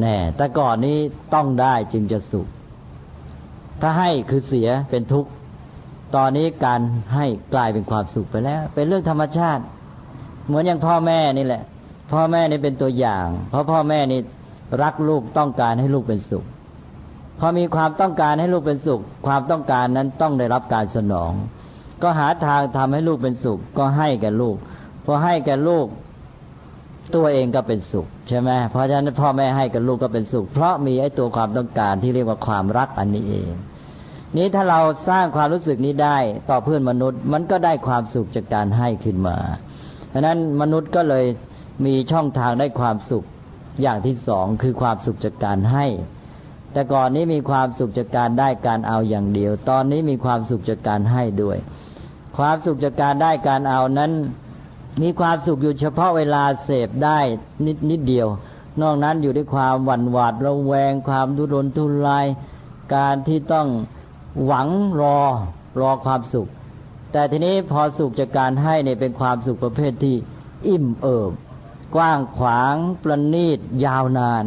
แน่ แต่ก่อนนี้ต้องได้จึงจะสุข ถ้าให้คือเสียเป็นทุกข์ ตอนนี้การให้กลายเป็นความสุขไปแล้ว เป็นเรื่องธรรมชาติ เหมือนอย่างพ่อแม่นี่แหละ พ่อแม่นี่เป็นตัวอย่าง เพราะพ่อแม่นี่รักลูกต้องการให้ลูกเป็นสุข พอมีความต้องการให้ลูกเป็นสุข ความต้องการนั้นต้องได้รับการสนอง ก็หาทางทำให้ลูกเป็นสุข ก็ให้แก่ลูก พอให้แก่ลูก ตัวเองก็เป็นสุขใช่ไหมเพราะฉะนั้นพ่อแม่ให้กับลูกก็เป็นสุข เพราะมีไอ้ตัวความต้องการที่เรียกว่าความรักอันนี้เอง นี้ถ้าเราสร้างความรู้สึกนี้ได้ต่อเพื่อนมนุษย์ มันก็ได้ความสุขจากการให้ขึ้นมาเพราะนั้นมนุษย์ก็เลยมีช่องทางได้ความสุขอย่างที่สองคือความสุขจากการให้ แต่ก่อนนี้มีความสุขจากการได้การเอาอย่างเดียว ตอนนี้มีความสุขจากการให้ด้วย ความสุขจากการได้การเอานั้น มีความสุขอยู่เฉพาะเวลาเสพได้นิดนิดเดียว นอกนั้นอยู่ด้วยความหวั่นหวาดระแวง ความทุรนทุราย การที่ต้องหวังรอรอความสุข แต่ทีนี้พอสุขจากการให้เนี่ยเป็นความสุขประเภทที่อิ่มเอิบกว้างขวางประณีตยาวนาน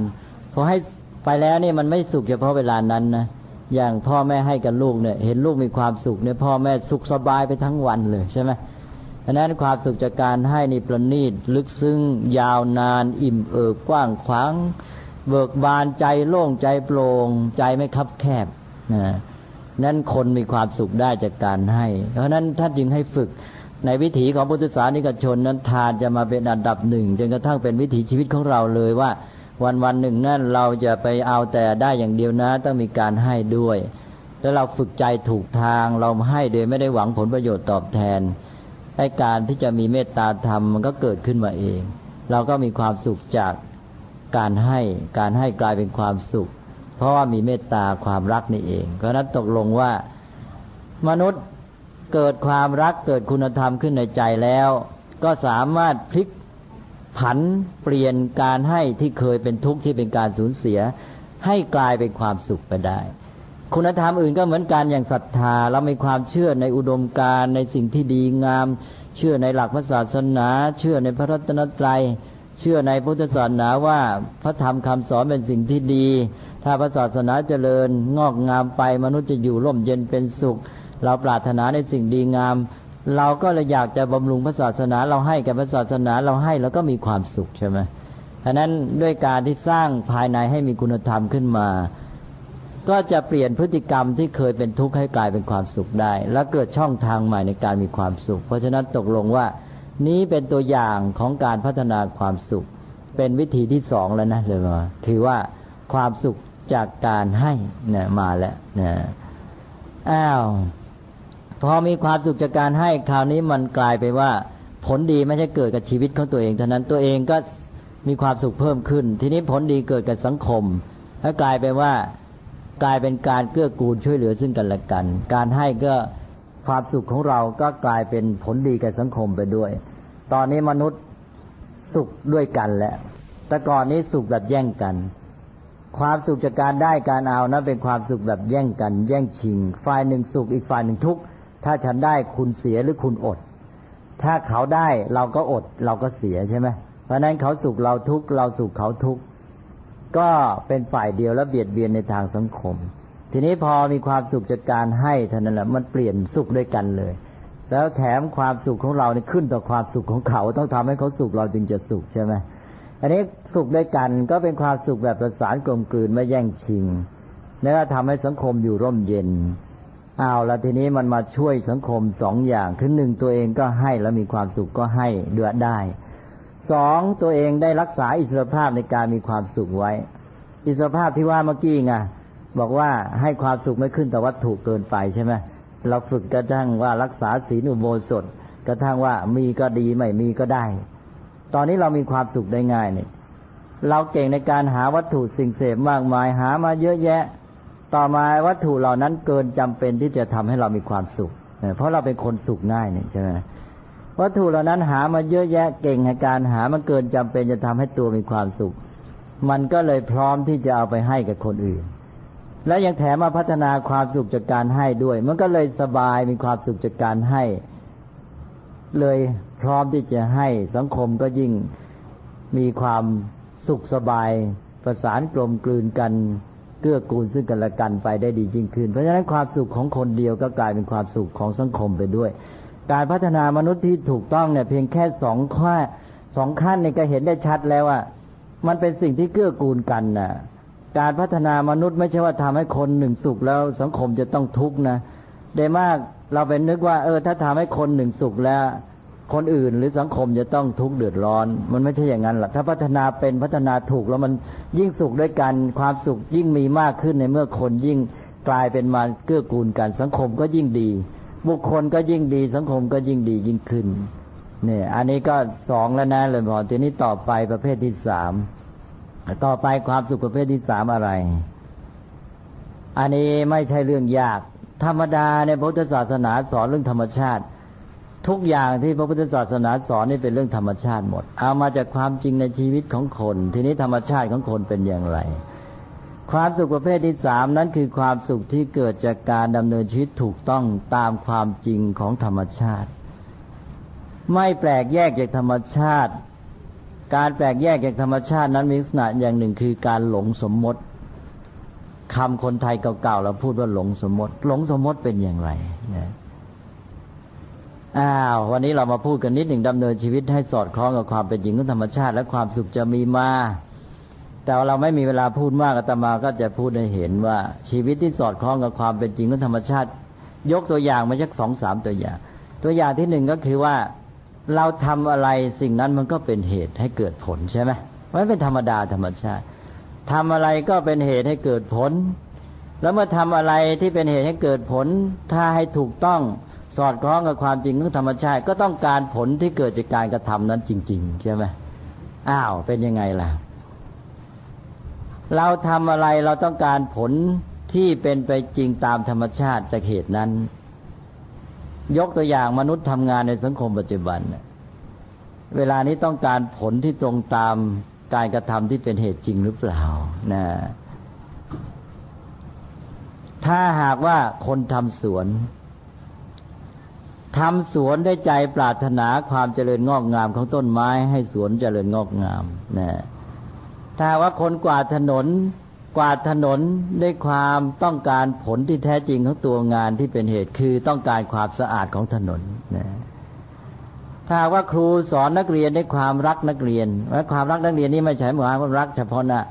พอให้ไปแล้วเนี่ยมันไม่สุขเฉพาะเวลานั้นนะอย่างพ่อแม่ให้กับลูกเนี่ย เห็นลูกมีความสุขเนี่ยพ่อแม่สุขสบายไปทั้งวันเลยใช่ไหมะนั้นความสุขจากการให้นี่ประณีตลึกซึ้งยาวนาน อิ่มเอิบกว้างขวางเบิกบานใจโล่งใจโปร่งใจไม่คับแคบนะนั้นคนมีความสุขได้จากการให้ เพราะนั้นท่านจึงให้ฝึกในวิถีของพุทธศาสนิกชนนั้นทานจะมาเป็นอันดับหนึ่งจนกระทั่งเป็นวิถีชีวิตของเราเลยว่า วันวันหนึ่งนั่นเราจะไปเอาแต่ได้อย่างเดียวนะ ต้องมีการให้ด้วย แล้วเราฝึกใจถูกทางเราให้โดยไม่ได้หวังผลประโยชน์ตอบแทน ให้การที่จะมีเมตตาธรรมมันก็เกิดขึ้นมาเอง เราก็มีความสุขจากการให้การให้กลายเป็นความสุข เพราะว่ามีเมตตาความรักนี่เอง เพราะนั้นตกลงว่า มนุษย์เกิดความรักเกิดคุณธรรมขึ้นในใจแล้ว ก็สามารถพลิกผันเปลี่ยนการให้ที่เคยเป็นทุกข์ที่เป็นการสูญเสีย ให้กลายเป็นความสุขไปได้ คุณธรรมอื่นก็เหมือนกันอย่างศรัทธา เรามีความเชื่อในอุดมการณ์ในสิ่งที่ดีงาม เชื่อในหลักพระศาสนา เชื่อในพระรัตนตรัย เชื่อในพุทธศาสนาว่าพระธรรมคำสอนเป็นสิ่งที่ดี ถ้าพระศาสนาเจริญงอกงามไปมนุษย์จะอยู่ร่มเย็นเป็นสุข เราปรารถนาในสิ่งดีงาม เราก็เลยอยากจะบำรุงพระศาสนา เราให้แก่พระศาสนาเราให้แล้วก็มีความสุขใช่ไหมฉะนั้นด้วยการที่สร้างภายในให้มีคุณธรรมขึ้นมา ก็จะเปลี่ยนพฤติกรรมที่เคยเป็นทุกข์ให้กลายเป็นความสุขได้ และเกิดช่องทางใหม่ในการมีความสุข เพราะฉะนั้นตกลงว่า นี้เป็นตัวอย่างของการพัฒนาความสุข เป็นวิธีที่สองแล้วนะเลยมาคือว่าความสุขจากการให้นี่ยมาแล้วนะอ้าวพอมีความสุขจากการให้คราวนี้มันกลายไปว่า ผลดีไม่ใช่เกิดกับชีวิตของตัวเองเท่านั้นตัวเองก็มีความสุขเพิ่มขึ้น ทีนี้ผลดีเกิดกับสังคม และกลายไปว่า กลายเป็นการเกื้อกูลช่วยเหลือซึ่งกันและกัน การให้ก็ความสุขของเราก็กลายเป็นผลดีแก่สังคมไปด้วย ตอนนี้มนุษย์สุขด้วยกันแล้วแต่ก่อนนี้สุขแบบแย่งกัน ความสุขจากการได้การเอานั้นเป็นความสุขแบบแย่งกัน แย่งชิง ฝ่ายหนึ่งสุขอีกฝ่ายหนึ่งทุกข์ถ้าฉันได้คุณเสียหรือคุณอด ถ้าเขาได้เราก็อดเราก็เสียใช่ไหมเพราะนั้นเขาสุขเราทุกข์เราสุขเขาทุกข์ ก็เป็นฝ่ายเดียวแล้วเบียดเบียนในทางสังคม ทีนี้พอมีความสุขจากการให้เท่านั้นแหละมันเปลี่ยนสุขด้วยกันเลย แล้วแถมความสุขของเรานี่ขึ้นต่อความสุขของเขา ต้องทำให้เขาสุขเราจึงจะสุขใช่ไหมอันนี้สุขด้วยกันก็เป็นความสุขแบบประสานกลมกลืนไม่แย่งชิง แล้วก็ทำให้สังคมอยู่ร่มเย็นเอาแล้วทีนี้มันมาช่วยสังคมสองอย่างคือหนึ่งตัวเองก็ให้แล้วมีความสุขก็ให้ดือดได้ สองตัวเองได้รักษาอิสรภาพในการมีความสุขไว้ อิสรภาพที่ว่าเมื่อกี้ไงบอกว่าให้ความสุขไม่ขึ้นแต่วัตถุเกินไปใช่ไหมเราฝึกกระทั่งว่ารักษาศีลอุโบสถกระทั่งว่ามีก็ดีไม่มีก็ได้ ตอนนี้เรามีความสุขได้ง่ายเนี่ยเราเก่งในการหาวัตถุสิ่งเสพมากมายหามาเยอะแยะ ต่อมาวัตถุเหล่านั้นเกินจำเป็นที่จะทำให้เรามีความสุข เพราะเราเป็นคนสุขง่ายเนี่ยใช่ไหม วัตถุเหล่านั้นหามาเยอะแยะเก่งในการหามันเกินจำเป็นจะทำให้ตัวมีความสุข มันก็เลยพร้อมที่จะเอาไปให้กับคนอื่น และยังแถมมาพัฒนาความสุขจากการให้ด้วย มันก็เลยสบายมีความสุขจากการให้ เลยพร้อมที่จะให้สังคมก็ยิ่งมีความสุขสบายประสานกลมกลืนกันเกื้อกูลซึ่งกันและกันไปได้ดียิ่งขึ้น เพราะฉะนั้นความสุขของคนเดียวก็กลายเป็นความสุขของสังคมไปด้วย การพัฒนามนุษย์ที่ถูกต้องเนี่ยเพียงแค่สองข้อสองขั้นเนี่ยก็เห็นได้ชัดแล้วว่ามันเป็นสิ่งที่เกื้อกูลกันนะการพัฒนามนุษย์ไม่ใช่ว่าทำให้คนหนึ่งสุขแล้วสังคมจะต้องทุกข์นะโดยมากเราเป็นนึกว่า เออ ถ้าทำให้คนหนึ่งสุขแล้ว คนอื่นหรือสังคมจะต้องทุกข์เดือดร้อน มันไม่ใช่อย่างนั้นหรอกถ้าพัฒนาเป็นพัฒนาถูกแล้วมันยิ่งสุขด้วยกันความสุขยิ่งมีมากขึ้นในเมื่อคนยิ่งกลายเป็นมาเกื้อกูลกันสังคมก็ยิ่งดี บุคคลก็ยิ่งดีสังคมก็ยิ่งดียิ่งขึ้นเนี่ยอันนี้ก็สองแล้วนะเลยพอทีนี้ต่อไปประเภทที่สามต่อไปความสุขประเภทที่สามอะไร อันนี้ไม่ใช่เรื่องยาก ธรรมดาในพุทธศาสนาสอนเรื่องธรรมชาติ ทุกอย่างที่พระพุทธศาสนาสอนนี่เป็นเรื่องธรรมชาติหมด เอามาจากความจริงในชีวิตของคน ทีนี้ธรรมชาติของคนเป็นอย่างไร ความสุขประเภทที่สามนั้นคือความสุขที่เกิดจากการดำเนินชีวิตถูกต้องตามความจริงของธรรมชาติ ไม่แปลกแยกจากธรรมชาติ การแปลกแยกจากธรรมชาตินั้นมีลักษณะอย่างหนึ่งคือการหลงสมมติคำคนไทยเก่าๆเราพูดว่าหลงสมมติ หลงสมมติเป็นอย่างไรนะอ้าววันนี้เรามาพูดกันนิดหนึ่งดำเนินชีวิตให้สอดคล้องกับความเป็นจริงของธรรมชาติ และความสุขจะมีมา แต่เราไม่มีเวลาพูดมากอาตมาก็จะพูดให้เห็นว่า ชีวิตที่สอดคล้องกับความเป็นจริงของธรรมชาติ ยกตัวอย่างมาสักสองสามตัวอย่าง ตัวอย่างที่หนึ่งก็คือว่าเราทำอะไรสิ่งนั้นมันก็เป็นเหตุให้เกิดผลใช่ไหมมันเป็นธรรมดาธรรมชาติทำอะไรก็เป็นเหตุให้เกิดผล แล้วเมื่อทำอะไรที่เป็นเหตุให้เกิดผล ถ้าให้ถูกต้องสอดคล้องกับความจริงของธรรมชาติ ก็ต้องการผลที่เกิดจากการกระทำนั้นจริง ๆ ใช่ไหมอ้าวเป็นยังไงล่ะ เราทำอะไรเราต้องการผลที่เป็นไปจริงตามธรรมชาติจากเหตุนั้น ยกตัวอย่างมนุษย์ทำงานในสังคมปัจจุบัน เวลานี้ต้องการผลที่ตรงตามการกระทำที่เป็นเหตุจริงหรือเปล่านะถ้าหากว่าคนทำสวนทำสวนได้ใจปรารถนาความเจริญงอกงามของต้นไม้ให้สวนเจริญงอกงามนะ ถ้าว่าคนกวาดถนน กวาดถนนด้วยความต้องการผลที่แท้จริงของตัวงานที่เป็นเหตุคือต้องการความสะอาดของถนนนะถ้าว่าครูสอนนักเรียนด้วยความรักนักเรียนและความรักนักเรียนนี่ไม่ใช่หมายความรักเฉพาะนะ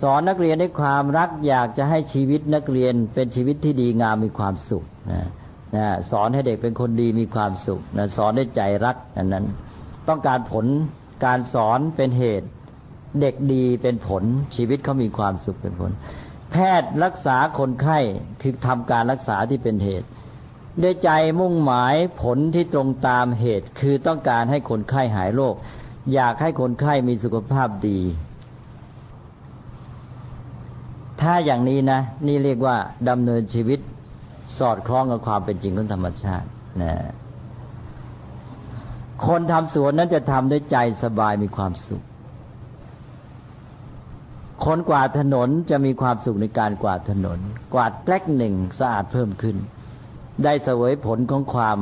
สอนนักเรียนด้วยความรักอยากจะให้ชีวิตนักเรียนเป็นชีวิตที่ดีงามมีความสุขนะนะสอนให้เด็กเป็นคนดีมีความสุขนะสอนด้วยใจรักอันนั้น ต้องการผลการสอนเป็นเหตุ เด็กดีเป็นผลชีวิตเขามีความสุขเป็นผล แพทย์รักษาคนไข้คือทำการรักษาที่เป็นเหตุด้วยใจมุ่งหมายผลที่ตรงตามเหตุ คือต้องการให้คนไข้หายโรคอยากให้คนไข้มีสุขภาพดี ถ้าอย่างนี้นะ นี่เรียกว่าดำเนินชีวิตสอดคล้องกับความเป็นจริงของธรรมชาตินะคนทำสวนนั้นจะทำด้วยใจสบายมีความสุข คนกวาดถนนจะมีความสุขในการกวาดถนน กวาดแกล้กหนึ่งสะอาดเพิ่มขึ้น ได้เสวยผลของความ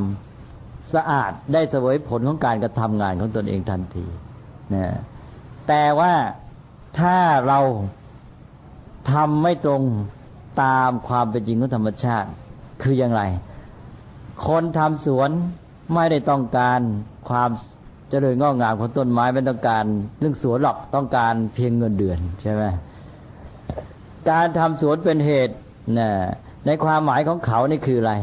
สะอาดได้เสวยผลของการกระทำงานของตนเองทันทีนะแต่ว่าถ้าเราทำไม่ตรงตามความเป็นจริงของธรรมชาติ คืออย่างไร คนทำสวนไม่ได้ต้องการความ เจริญงอกงามของต้นไม้ไม่ต้องการเรื่องสวนหรอกต้องการเพียงเงินเดือนใช่ไหมการทำสวนเป็นเหตุนะในความหมายของเขานี่คืออะไร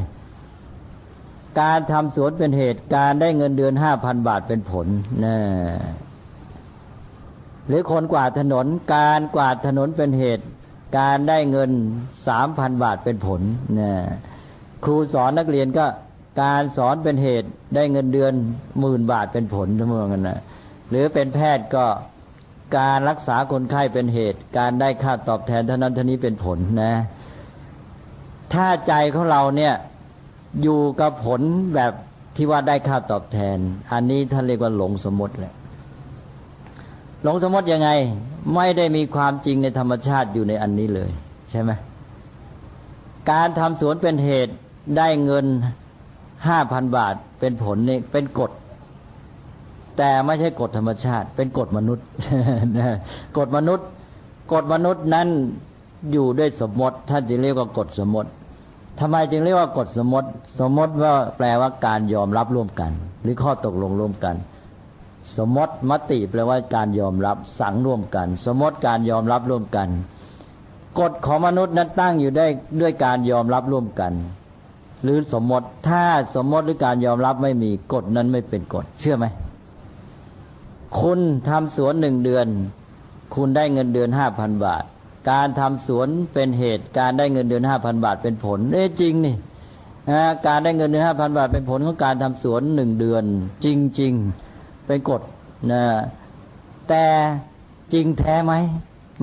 การทำสวนเป็นเหตุการได้เงินเดือนห้าพันบาทเป็นผลนะหรือคนกวาดถนน การกวาดถนนเป็นเหตุ การได้เงินสามพันบาทเป็นผลนะครูสอนนักเรียนก็ การสอนเป็นเหตุได้เงินเดือนหมื่นบาทเป็นผลทั้งหมดกันนะหรือเป็นแพทย์ก็การรักษาคนไข้เป็นเหตุ การได้ค่าตอบแทนเท่านั้นเท่านี้เป็นผลนะ ถ้าใจของเราเนี่ยอยู่กับผลแบบที่ว่าได้ค่าตอบแทน อันนี้ท่านเรียกว่าหลงสมมติแหละหลงสมมติยังไง ไม่ได้มีความจริงในธรรมชาติอยู่ในอันนี้เลย ใช่ไหมการทำสวนเป็นเหตุได้เงิน ห้าพันบาทเป็นผลนี่เป็นกฎ แต่ไม่ใช่กฎธรรมชาติ เป็นกฎมนุษย์กฎมนุษย์กฎมนุษย์นั้นอยู่ด้วยสมมติท่านจึงเรียกว่ากฎสมมติทำไมจึงเรียกว่ากฎสมมติ สมมติว่าแปลว่าการยอมรับร่วมกัน หรือข้อตกลงร่วมกัน สมมติมติแปลว่าการยอมรับสังร่วมกัน สมมติการยอมรับร่วมกัน กฎของมนุษย์นั้นตั้งอยู่ได้ด้วยการยอมรับร่วมกัน หรือสมมติ ถ้าสมมติหรือการยอมรับไม่มีกฎนั้นไม่เป็นกฎ เชื่อไหม คุณทำสวนหนึ่งเดือน คุณได้เงินเดือนห้าพันบาท การทำสวนเป็นเหตุ การได้เงินเดือนห้าพันบาทเป็นผล เอ๊ะจริงนี่การได้เงินเดือนห้าพันบาทเป็นผลของการทำสวนหนึ่งเดือน จริง ๆ เป็นกฎนะแต่จริงแท้ไหม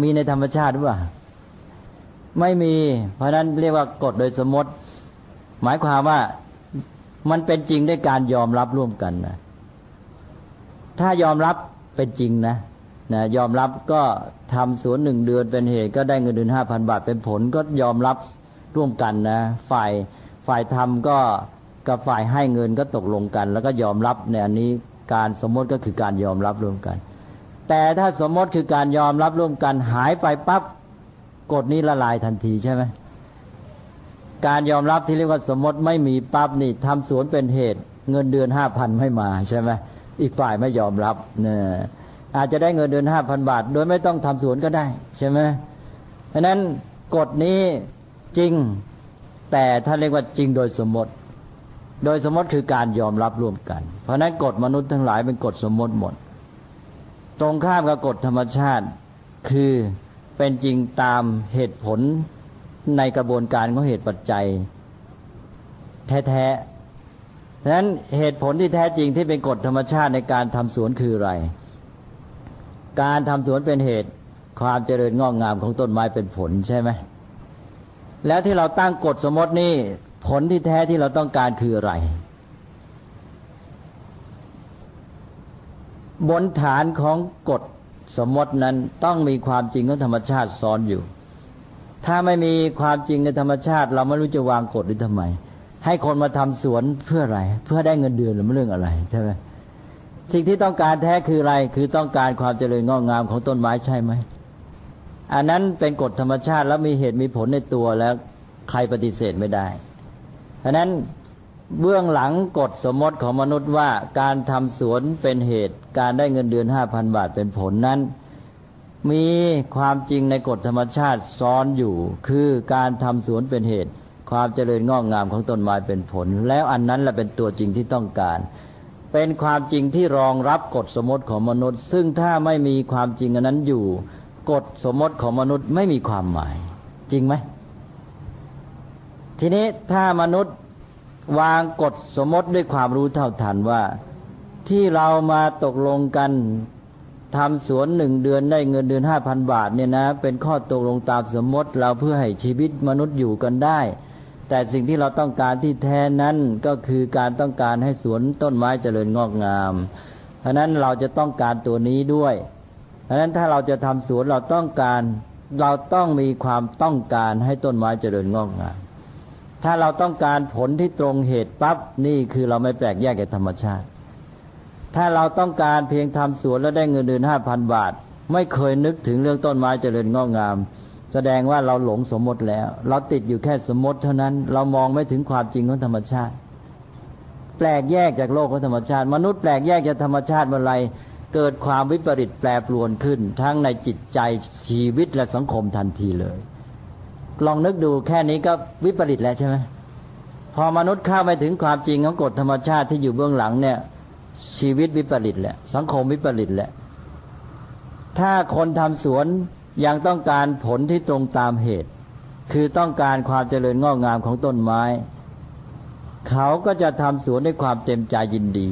มีในธรรมชาติหรือเปล่า ไม่มี เพราะนั้นเรียกว่ากฎโดยสมมติ หมายความว่ามันเป็นจริงด้วยการยอมรับร่วมกันนะถ้ายอมรับเป็นจริงนะนะยอมรับก็ทำสวนหนึ่งเดือนเป็นเหตุก็ได้เงินเดือนห้าพันบาทเป็นผลก็ยอมรับร่วมกันนะ ฝ่ายฝ่ายทำก็กับฝ่ายให้เงินก็ตกลงกัน แล้วก็ยอมรับในอันนี้การสมมติก็คือการยอมรับร่วมกัน แต่ถ้าสมมติคือการยอมรับร่วมกันหายไปปั๊บกฎนี้ละลายทันทีใช่ไหม การยอมรับที่เรียกว่าสมมติไม่มีปั๊บนี่ทำสวนเป็นเหตุ เงินเดือนห้าพันไม่มาใช่ไหมอีกฝ่ายไม่ยอมรับเนี่ยอาจจะได้เงินเดือนห้าพันบาท โดยไม่ต้องทำสวนก็ได้ใช่ไหมเพราะนั้นกฎนี้จริงแต่ถ้าเรียกว่าจริงโดยสมมติ โดยสมมติคือการยอมรับร่วมกัน เพราะนั้นกฎมนุษย์ทั้งหลายเป็นกฎสมมติหมด ตรงข้ามกับกฎธรรมชาติคือเป็นจริงตามเหตุผล ในกระบวนการของเหตุปัจจัย แท้ๆฉะนั้นเหตุผลที่แท้จริงที่เป็นกฎธรรมชาติในการทำสวนคืออะไร การทำสวนเป็นเหตุความเจริญงอกงามของต้นไม้เป็นผลใช่ไหม แล้วที่เราตั้งกฎสมมตินี่ผลที่แท้ที่เราต้องการคืออะไร บนฐานของกฎสมมตินั้นต้องมีความจริงของธรรมชาติซ้อนอยู่ ถ้าไม่มีความจริงในธรรมชาติ เราไม่รู้จะวางกฎหรือทำไม ให้คนมาทำสวนเพื่ออะไร เพื่อได้เงินเดือนหรือเรื่องอะไรใช่ไหมสิ่งที่ต้องการแท้คืออะไร คือต้องการความเจริญงอกงามของต้นไม้ใช่ไหม อันนั้นเป็นกฎธรรมชาติแล้วมีเหตุมีผลในตัวแล้วใครปฏิเสธไม่ได้ เพราะนั้นเบื้องหลังกฎสมมติของมนุษย์ว่าการทำสวนเป็นเหตุ การได้เงินเดือนห้าพันบาทเป็นผลนั้น มีความจริงในกฎธรรมชาติซ้อนอยู่ คือการทำสวนเป็นเหตุ ความเจริญงอกงามของต้นไม้เป็นผล แล้วอันนั้นแหละเป็นตัวจริงที่ต้องการ เป็นความจริงที่รองรับกฎสมมติของมนุษย์ ซึ่งถ้าไม่มีความจริงอันนั้นอยู่ กฎสมมติของมนุษย์ไม่มีความหมาย จริงไหมทีนี้ถ้ามนุษย์วางกฎสมมติด้วยความรู้เท่าทันว่าที่เรามาตกลงกัน ทำสวนหนึ่งเดือนได้เงินเดือนห้าพันบาทเนี่ยนะ เป็นข้อตกลงตามสมมติเราเพื่อให้ชีวิตมนุษย์อยู่กันได้ แต่สิ่งที่เราต้องการที่แท้นั้นก็คือการต้องการให้สวนต้นไม้เจริญงอกงาม เพราะนั้นเราจะต้องการตัวนี้ด้วย เพราะนั้นถ้าเราจะทำสวนเราต้องการเราต้องมีความต้องการให้ต้นไม้เจริญงอกงาม ถ้าเราต้องการผลที่ตรงเหตุปั๊บนี่คือเราไม่แปลกแยกกับธรรมชาติ ถ้าเราต้องการเพียงทำสวนแล้วได้เงินเดือนห้าพันบาท ไม่เคยนึกถึงเรื่องต้นไม้เจริญงอกงาม แสดงว่าเราหลงสมมติแล้ว เราติดอยู่แค่สมมติเท่านั้น เรามองไม่ถึงความจริงของธรรมชาติ แปลกแยกจากโลกของธรรมชาติ มนุษย์แปลกแยกจากธรรมชาติเมื่อไรเกิดความวิปริตแปรปรวนขึ้น ทั้งในจิตใจชีวิตและสังคมทันทีเลย ลองนึกดูแค่นี้ก็วิปริตแล้วใช่ไหมพอมนุษย์เข้าไปถึงความจริงของกฎธรรมชาติที่อยู่เบื้องหลังเนี่ย ชีวิตวิปริตแหละ สังคมวิปริตแหละ ถ้าคนทำสวนยังต้องการผลที่ตรงตามเหตุ คือต้องการความเจริญงอกงามของต้นไม้ เขาก็จะทำสวนด้วยความเต็มใจยินดี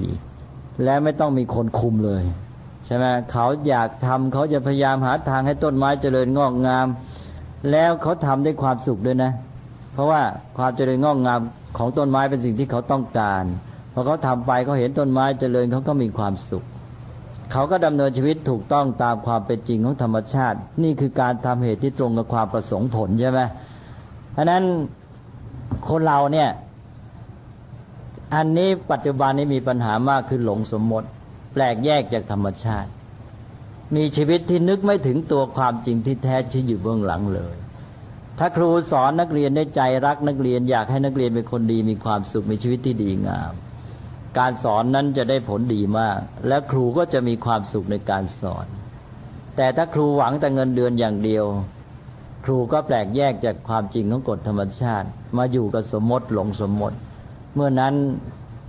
และไม่ต้องมีคนคุมเลยใช่ไหมเขาอยากทำเขาจะพยายามหาทางให้ต้นไม้เจริญงอกงาม แล้วเขาทำด้วยความสุขด้วยนะ เพราะว่าความเจริญงอกงามของต้นไม้เป็นสิ่งที่เขาต้องการ พอเขาทำไปเขาเห็นต้นไม้เจริญเขาก็มีความสุข เขาก็ดำเนินชีวิตถูกต้องตามความเป็นจริงของธรรมชาติ นี่คือการทำเหตุที่ตรงกับความประสงค์ผลใช่ไหมเพราะนั้นคนเราเนี่ย อันนี้ปัจจุบันนี้มีปัญหามากคือหลงสมมติ แปลกแยกจากธรรมชาติ มีชีวิตที่นึกไม่ถึงตัวความจริงที่แท้ที่อยู่เบื้องหลังเลย ถ้าครูสอนนักเรียนได้ใจรักนักเรียน อยากให้นักเรียนเป็นคนดีมีความสุขมีชีวิตที่ดีงาม การสอนนั้นจะได้ผลดีมาก และครูก็จะมีความสุขในการสอน แต่ถ้าครูหวังแต่เงินเดือนอย่างเดียว ครูก็แปลกแยกจากความจริงของกฎธรรมชาติ มาอยู่กับสมมติหลงสมมติ เมื่อนั้น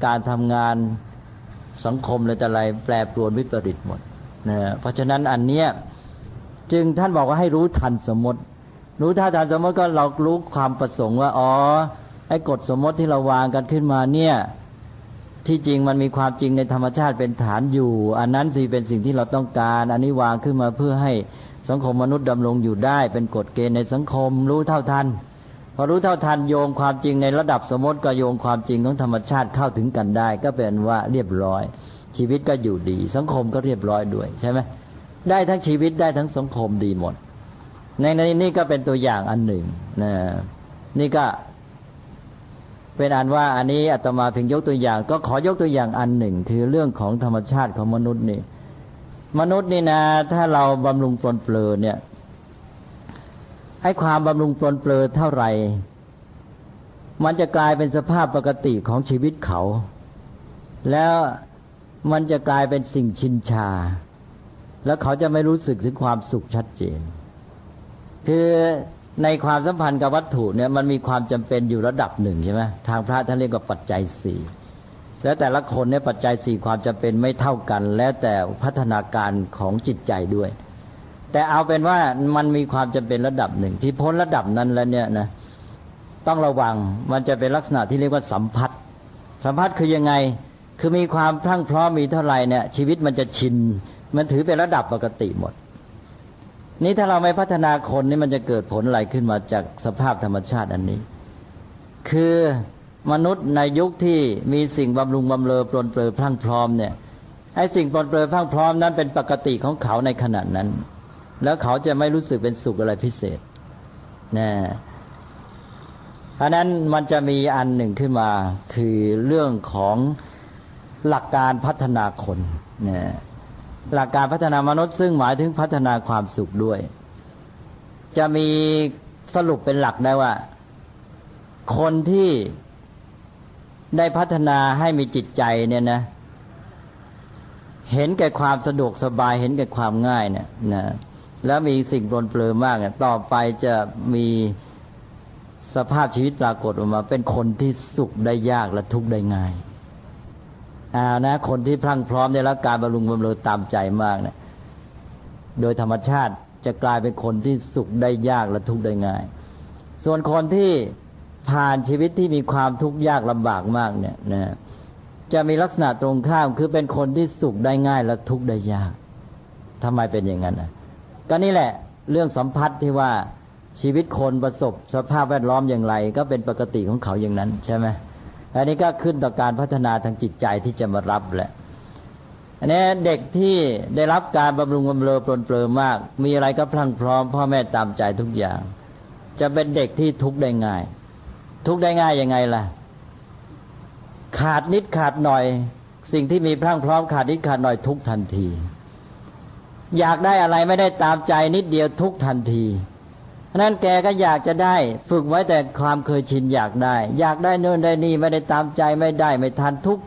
การทำงานสังคมเลยแต่ไรแปรปรวนวิปริตหมดนะเพราะฉะนั้นอันเนี้ยจึงท่านบอกว่าให้รู้ทันสมมติ รู้ท่าทันสมมติก็เรารู้ความประสงค์ว่าอ๋อไอ้กฎสมมติที่เราวางกันขึ้นมาเนี่ย ที่จริงมันมีความจริงในธรรมชาติเป็นฐานอยู่ อันนั้นสิเป็นสิ่งที่เราต้องการ อันนี้วางขึ้นมาเพื่อให้สังคมมนุษย์ดำรงอยู่ได้ เป็นกฎเกณฑ์ในสังคมรู้เท่าทันพอรู้เท่าทันโยงความจริงในระดับสมมติก็โยงความจริงของธรรมชาติเข้าถึงกันได้ ก็เป็นว่าเรียบร้อย ชีวิตก็อยู่ดี สังคมก็เรียบร้อยด้วยใช่ไหมได้ทั้งชีวิตได้ทั้งสังคมดีหมด ในในนี่ก็เป็นตัวอย่างอันหนึ่งนะนี่ก็ เป็นอันว่าอันนี้อาตมาเพียงยกตัวอย่าง ก็ขอยกตัวอย่างอันหนึ่ง คือเรื่องของธรรมชาติของมนุษย์นี่ มนุษย์นี่นะ ถ้าเราบำรุงปลนเปลือเนี่ยให้ความบำรุงปลนเปลือเท่าไหร่ มันจะกลายเป็นสภาพปกติของชีวิตเขา แล้วมันจะกลายเป็นสิ่งชินชา แล้วเขาจะไม่รู้สึกถึงความสุขชัดเจน คือ ในความสัมพันธ์กับวัตถุเนี่ยมันมีความจำเป็นอยู่ระดับหนึ่งใช่ไหมทางพระท่านเรียกว่าปัจจัยสี่แล้วแต่ละคนเนี่ยปัจจัยสี่ความจำเป็นไม่เท่ากัน แล้วแต่พัฒนาการของจิตใจด้วย แต่เอาเป็นว่ามันมีความจำเป็นระดับหนึ่ง ที่พ้นระดับนั้นแล้วเนี่ยนะต้องระวังมันจะเป็นลักษณะที่เรียกว่าสัมพัทธ์สัมพัทธ์คือยังไงคือมีความพรั่งพร้อมมีเท่าไหร่เนี่ยชีวิตมันจะชิน มันถือเป็นระดับปกติหมด นี่ถ้าเราไม่พัฒนาคนนี่มันจะเกิดผลอะไรขึ้นมาจากสภาพธรรมชาติอันนี้ คือมนุษย์ในยุคที่มีสิ่งบำรุงบำเรอปลนเปลือพรั่งพร้อมเนี่ยไอ้สิ่งปลนเปลือพรั่งพร้อมนั้นเป็นปกติของเขาในขณะนั้น แล้วเขาจะไม่รู้สึกเป็นสุขอะไรพิเศษนะเพราะนั้นมันจะมีอันหนึ่งขึ้นมาคือเรื่องของหลักการพัฒนาคนนะ หลักการพัฒนามนุษย์ซึ่งหมายถึงพัฒนาความสุขด้วย จะมีสรุปเป็นหลักได้ว่า คนที่ได้พัฒนาให้มีจิตใจเนี่ยนะ เห็นแก่ความสะดวกสบายเห็นแก่ความง่ายเนี่ยนะแล้วมีสิ่งปลนเปลือมากเนี่ยต่อไปจะมีสภาพชีวิตปรากฏออกมา เป็นคนที่สุขได้ยากและทุกข์ได้ง่าย อ่านะคนที่พรั่งพร้อมได้รับการบำรุงบำเรอตามใจมากเนะี่ยโดยธรรมชาติจะกลายเป็นคนที่สุขได้ยากและทุกข์ได้ง่าย ส่วนคนที่ผ่านชีวิตที่มีความทุกข์ยากลำบากมากเนี่ยนะจะมีลักษณะตรงข้ามคือเป็นคนที่สุขได้ง่ายและทุกข์ได้ยากทำไมเป็นอย่างนั้นนะก็นี่แหละ เรื่องสัมพัทธ์ที่ว่าชีวิตคนประสบสภาพแวดล้อมอย่างไร ก็เป็นปกติของเขาอย่างนั้นใช่ไหม อันนี้ก็ขึ้นต่อการพัฒนาทางจิตใจที่จะมารับแหละอันนี้เด็กที่ได้รับการบำรุงบำเรอปลนเปลือมาก มีอะไรก็พลั่งพร้อม พ่อแม่ตามใจทุกอย่าง จะเป็นเด็กที่ทุกได้ง่าย ทุกได้ง่ายยังไงล่ะ ขาดนิดขาดหน่อย สิ่งที่มีพรั่งพร้อมขาดนิดขาดหน่อยทุกทันที อยากได้อะไรไม่ได้ตามใจนิดเดียวทุกทันที นั้นแกก็อยากจะได้ ฝึกไว้แต่ความเคยชินอยากได้ อยากได้เนื่นได้นี่ไม่ได้ตามใจไม่ได้ไม่ทันทุก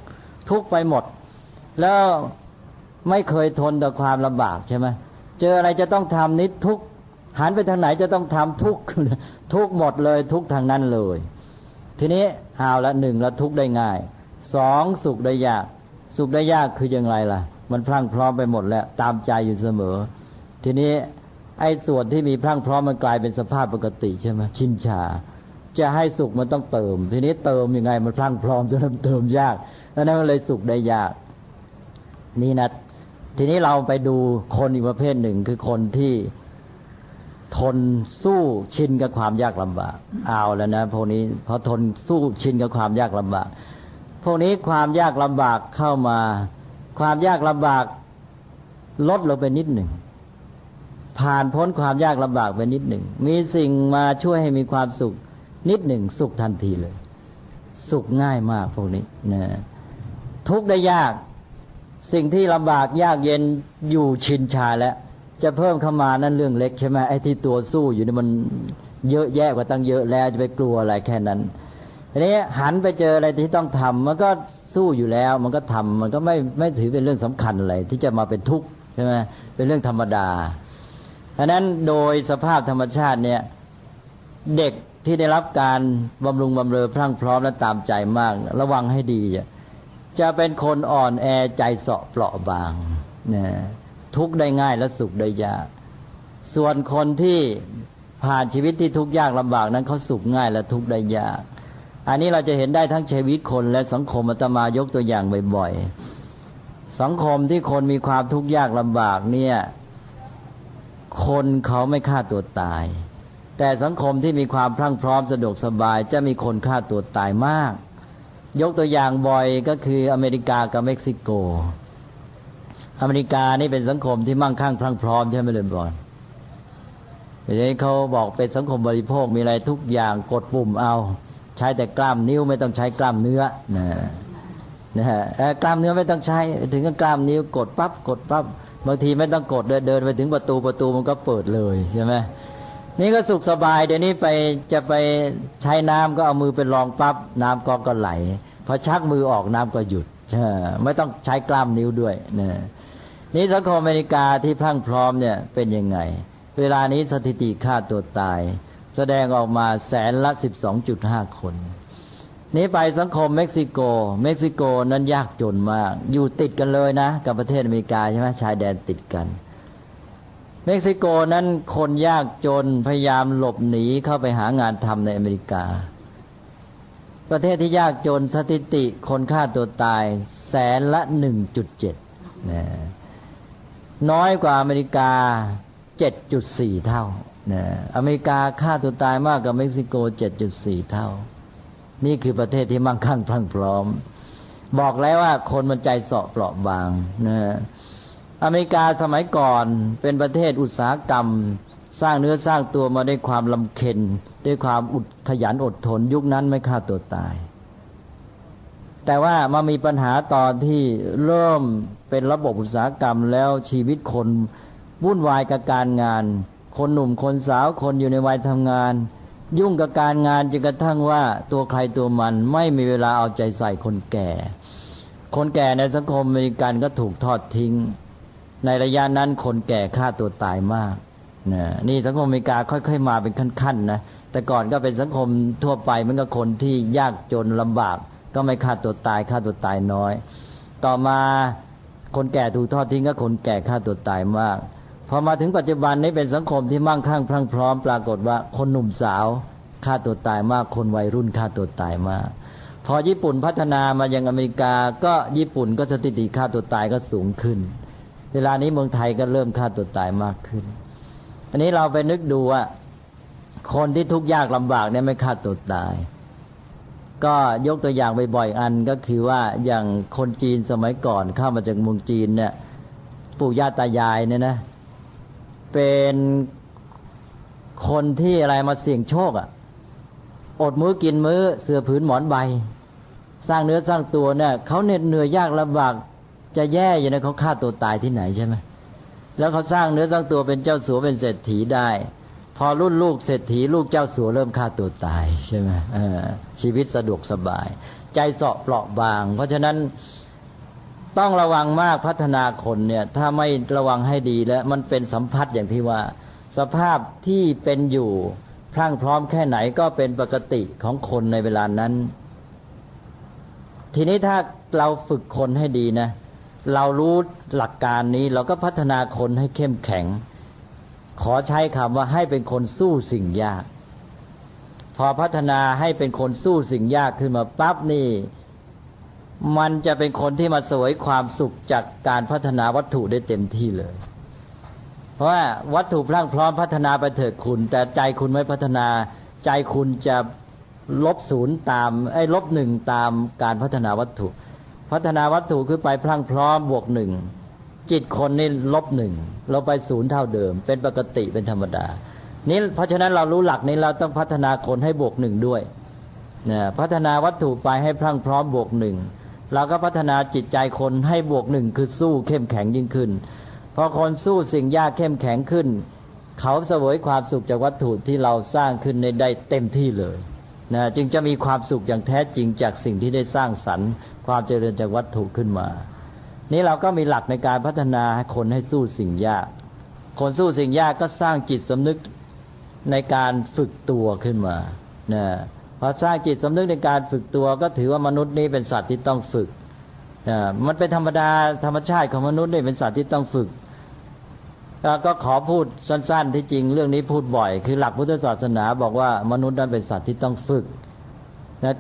ทุกไปหมด แล้วไม่เคยทนต่อความลำบากใช่ไหมเจออะไรจะต้องทำนิดทุกหันไปทางไหนจะต้องทำทุกทุกหมดเลยทุกทางนั้นเลย ทีนี้เอาละหนึ่งละทุกได้ง่ายสองสุขได้ยาก สุขได้ยากคือยังไงล่ะ มันพลั่งพร้อมไปหมดแล้ว ตามใจอยู่เสมอ ทีนี้ ไอ้ส่วนที่มีพรั่งพร้อมมันกลายเป็นสภาพปกติใช่ไหมชินชา จะให้สุขมันต้องเติม ทีนี้เติมยังไงมันพรั่งพร้อมจะเติมยากแล้วนั้นมันเลยสุขได้ยาก นี่นะทีนี้เราไปดูคนอีกประเภทหนึ่งคือคนที่ทนสู้ชินกับความยากลำบากเอาแล้วนะพวกนี้พอทนสู้ชินกับความยากลำบาก พวกนี้ความยากลำบากเข้ามา ความยากลำบากลดลงไปนิดหนึ่ง ผ่านพ้นความยากลำบากไปนิดหนึ่ง มีสิ่งมาช่วยให้มีความสุข นิดหนึ่งสุขทันทีเลย สุขง่ายมากพวกนี้นะทุกได้ยาก สิ่งที่ลำบากยากเย็นอยู่ชินชาแล้ว จะเพิ่มเข้ามานั่นเรื่องเล็กใช่ไหมไอ้ที่ตัวสู้อยู่นี่มันเยอะแยะกว่าตั้งเยอะแล้วจะไปกลัวอะไรแค่นั้นทีนี้หันไปเจออะไรที่ต้องทำมันก็สู้อยู่แล้ว มันก็ทำมันก็ไม่ไม่ถือเป็นเรื่องสำคัญอะไรที่จะมาเป็นทุกข์ใช่ไหมเป็นเรื่องธรรมดา เพราะนั้นโดยสภาพธรรมชาติเนี่ยเด็กที่ได้รับการบำรุงบำเรอพรั่งพร้อมและตามใจมาก ระวังให้ดีจะเป็นคนอ่อนแอใจเสาะเปราะบางนะทุกได้ง่ายและสุขได้ยาก ส่วนคนที่ผ่านชีวิตที่ทุกข์ยากลำบากนั้นเขาสุขง่ายและทุกข์ได้ยาก อันนี้เราจะเห็นได้ทั้งชีวิตคนและสังคมอาตมายกตัวอย่างบ่อยๆสังคมที่คนมีความทุกข์ยากลำบากเนี่ย คนเขาไม่ฆ่าตัวตาย แต่สังคมที่มีความพรั่งพร้อมสะดวกสบายจะมีคนฆ่าตัวตายมาก ยกตัวอย่างบ่อยก็คืออเมริกากับเม็กซิโก อเมริกานี่เป็นสังคมที่มั่งคั่งพรั่งพร้อมใช่ไหมเลยบอลทีนี้เขาบอกเป็นสังคมบริโภคมีอะไรทุกอย่างกดปุ่มเอา ใช้แต่กล้ามนิ้วไม่ต้องใช้กล้ามเนื้อนะนะฮะเออกล้ามเนื้อไม่ต้องใช้ ถึงกับกล้ามนิ้วกดปั๊บกดปั๊บ บางทีไม่ต้องกดเดินไปถึงประตูประตูมันก็เปิดเลยใช่ไหมนี่ก็สุขสบายเดี๋ยวนี้ไปจะไปใช้น้ำก็เอามือไปรองปั๊บน้ำก็ก็ไหลพอชักมือออกน้ำก็หยุดใช่ไม่ต้องใช้กล้ามนิ้วด้วยนะนี่สังคมอเมริกาที่พรั่งพร้อมเนี่ยเป็นยังไง เวลานี้สถิติฆ่าตัวตาย แสดงออกมาแสนละ 12.5 คน นี้ไปสังคมเม็กซิโก เม็กซิโกนั้นยากจนมาก อยู่ติดกันเลยนะ กับประเทศอเมริกาใช่ไหมชายแดนติดกัน เม็กซิโกนั้นคนยากจนพยายามหลบหนีเข้าไปหางานทำในอเมริกา ประเทศที่ยากจนสถิติคนฆ่าตัวตายแสนละ1.7นะน้อยกว่าอเมริกา7.4เท่านะอเมริกาฆ่าตัวตายมากกว่าเม็กซิโก7.4เท่า นี่คือประเทศที่มั่งคั่งพรั่งพร้อม บอกแล้วว่าคนมันใจเสาะเปราะบางนะอเมริกาสมัยก่อนเป็นประเทศอุตสาหกรรม สร้างเนื้อสร้างตัวมาด้วยความลำเค็ญด้วยความอุดขยันอดทน ยุคนั้นไม่ฆ่าตัวตาย แต่ว่ามามีปัญหาตอนที่เริ่มเป็นระบบอุตสาหกรรมแล้วชีวิตคนวุ่นวายกับการงาน คนหนุ่มคนสาวคนอยู่ในวัยทำงาน ยุ่งกับการงานจนกระทั่งว่าตัวใครตัวมันไม่มีเวลาเอาใจใส่คนแก่ คนแก่ในสังคมอเมริกันก็ถูกทอดทิ้ง ในระยะนั้นคนแก่ฆ่าตัวตายมากนะนี่สังคมอเมริกาค่อย ๆ มาเป็นขั้นๆนะแต่ก่อนก็เป็นสังคมทั่วไปมันก็คนที่ยากจนลำบาก ก็ไม่ฆ่าตัวตายฆ่าตัวตายน้อย ต่อมาคนแก่ถูกทอดทิ้งก็คนแก่ฆ่าตัวตายมาก พอมาถึงปัจจุบันนี้เป็นสังคมที่มั่งคั่งพรั่งพร้อม ปรากฏว่าคนหนุ่มสาวฆ่าตัวตายมากคนวัยรุ่นฆ่าตัวตายมาก พอญี่ปุ่นพัฒนามายังอเมริกา ก็ญี่ปุ่นก็สถิติฆ่าตัวตายก็สูงขึ้น เวลานี้เมืองไทยก็เริ่มฆ่าตัวตายมากขึ้น อันนี้เราไปนึกดูว่าคนที่ทุกข์ยากลำบากเนี่ยไม่ฆ่าตัวตาย ก็ยกตัวอย่างบ่อยๆอันก็คือว่าอย่างคนจีนสมัยก่อนเข้ามาจากเมืองจีนเนี่ยปู่ย่าตายายเนี่ยนะ เป็นคนที่อะไรมาเสี่ยงโชคอะ่ะ อดมื้อกินมื้อเสือผืนหมอนใบ สร้างเนื้อสร้างตัวเนี่ยเขาเหน็ดเหนื่อยยากลำบากจะแย่อยู่นะเขาฆ่าตัวตายที่ไหนใช่ไหมแล้วเขาสร้างเนื้อสร้างตัวเป็นเจ้าสัวเป็นเศรษฐีได้ พอรุ่นลูกเศรษฐีลูกเจ้าสัวเริ่มฆ่าตัวตายใช่ไหมชีวิตสะดวกสบาย ใจเสาะเปราะบาง เพราะฉะนั้น ต้องระวังมากพัฒนาคนเนี่ย ถ้าไม่ระวังให้ดีแล้ว มันเป็นสัมพัทธ์อย่างที่ว่า สภาพที่เป็นอยู่พรั่งพร้อมแค่ไหนก็เป็นปกติของคนในเวลานั้น ทีนี้ถ้าเราฝึกคนให้ดีนะ เรารู้หลักการนี้เราก็พัฒนาคนให้เข้มแข็ง ขอใช้คำว่าให้เป็นคนสู้สิ่งยาก พอพัฒนาให้เป็นคนสู้สิ่งยากขึ้นมาปั๊บนี่ มันจะเป็นคนที่มาสวยความสุขจากการพัฒนาวัตถุได้เต็มที่เลย เพราะว่าวัตถุพรั่งพร้อมพัฒนาไปเถิดคุณ แต่ใจคุณไม่พัฒนา ใจคุณจะลบศูนย์ตามไอ้ลบหนึ่งตามการพัฒนาวัตถุ พัฒนาวัตถุคือไปพรั่งพร้อมบวกหนึ่งจิตคนนี่ลบหนึ่งเราไปศูนย์เท่าเดิม เป็นปกติเป็นธรรมดานี่เพราะฉะนั้นเรารู้หลักนี้เราต้องพัฒนาคนให้บวกหนึ่งด้วยนะพัฒนาวัตถุไปให้พรั่งพร้อมบวกหนึ่ง เราก็พัฒนาจิตใจคนให้บวกหนึ่งคือสู้เข้มแข็งยิ่งขึ้น พอคนสู้สิ่งยากเข้มแข็งขึ้น เขาเสวยความสุขจากวัตถุที่เราสร้างขึ้นในได้เต็มที่เลยนะจึงจะมีความสุขอย่างแท้จริงจากสิ่งที่ได้สร้างสรรค์ความเจริญจากวัตถุขึ้นมา นี่เราก็มีหลักในการพัฒนาคนให้สู้สิ่งยาก คนสู้สิ่งยากก็สร้างจิตสำนึกในการฝึกตัวขึ้นมานะ พอสร้างจิตสำนึกในการฝึกตัวก็ถือว่ามนุษย์นี้เป็นสัตว์ที่ต้องฝึกมันเป็นธรรมดาธรรมชาติของมนุษย์นี่เป็นสัตว์ที่ต้องฝึกก็ขอพูดสั้น ๆ ที่จริงเรื่องนี้พูดบ่อย คือหลักพุทธศาสนาบอกว่ามนุษย์นั้นเป็นสัตว์ที่ต้องฝึก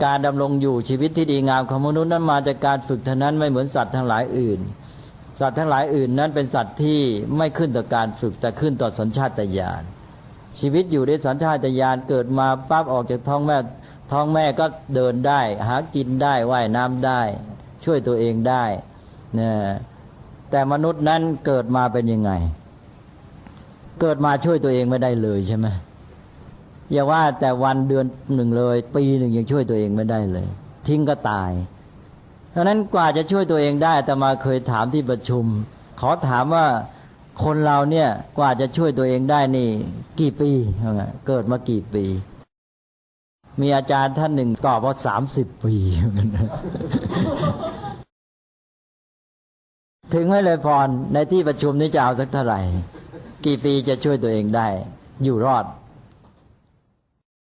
การดำรงอยู่ชีวิตที่ดีงามของมนุษย์นั้นมาจากการฝึกเท่านั้นไม่เหมือนสัตว์ทั้งหลายอื่น สัตว์ทั้งหลายอื่นนั้นเป็นสัตว์ที่ไม่ขึ้นต่อการฝึกแต่ขึ้นต่อสัญชาตญาณชีวิตอยู่ด้วยสัญชาตญาณเกิดมาปั๊บออกจากท้องแม่ ท้องแม่ก็เดินได้ หากินได้ว่ายน้ำได้ ช่วยตัวเองได้นะแต่มนุษย์นั้นเกิดมาเป็นยังไง เกิดมาช่วยตัวเองไม่ได้เลยใช่ไหมอย่าว่าแต่วันเดือนหนึ่งเลย ปีหนึ่งยังช่วยตัวเองไม่ได้เลย ทิ้งก็ตายดังนั้นกว่าจะช่วยตัวเองได้แต่มาเคยถามที่ประชุม ขอถามว่าคนเราเนี่ยกว่าจะช่วยตัวเองได้นี่ กี่ปีว่าไงเกิดมากี่ปี มีอาจารย์ท่านหนึ่งตอบว่าสามสิบปีเหมือนกันถึงไว้เลยพรในที่ประชุมนี้จะเอาสักเท่าไหร่ กี่ปีจะช่วยตัวเองได้ อยู่รอด